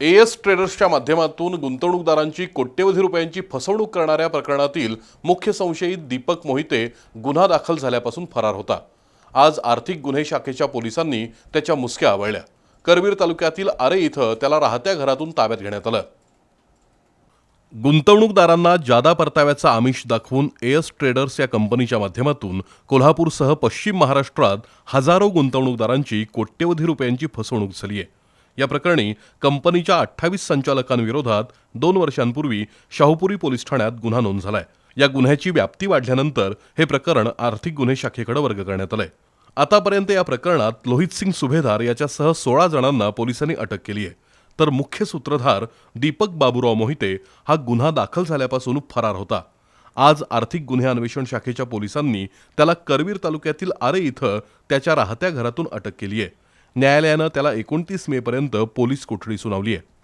As ट्रेडर्सच्या माध्यमातून गुंतवणूकदारांची कोट्यवधी रुपयांची फसवणूक करणाऱ्या प्रकरणातील मुख्य संशयित दीपक मोहिते गुन्हा दाखल झाल्यापासून फरार होता. आज आर्थिक गुन्हे शाखेच्या पोलिसांनी त्याच्या मुसक्या आवळल्या. करवीर तालुक्यातील आरे इथं त्याला राहत्या घरातून ताब्यात घेण्यात आलं. गुंतवणूकदारांना जादा परताव्याचा आमिष दाखवून एएस ट्रेडर्स या कंपनीच्या माध्यमातून कोल्हापूरसह पश्चिम महाराष्ट्रात हजारो गुंतवणूकदारांची कोट्यवधी रुपयांची फसवणूक झाली आहे या प्रकरणी कंपनीच्या अठ्ठावीस संचालकांविरोधात दोन वर्षांपूर्वी शाहूपुरी पोलीस ठाण्यात गुन्हा नोंद झालाय. या गुन्ह्याची व्याप्ती वाढल्यानंतर हे प्रकरण आर्थिक गुन्हे शाखेकडे वर्ग करण्यात आलंय. आतापर्यंत या प्रकरणात लोहित सिंग सुभेदार याच्यासह सोळा जणांना पोलिसांनी अटक केली आहे. तर मुख्य सूत्रधार दीपक बाबूराव मोहिते हा गुन्हा दाखल झाल्यापासून फरार होता. आज आर्थिक गुन्हे अन्वेषण शाखेच्या पोलिसांनी त्याला करवीर तालुक्यातील आरे इथं त्याच्या राहत्या घरातून अटक केली आहे. न्यायालयानं त्याला एकोणतीस मेपर्यंत पोलीस कोठडी सुनावली आहे.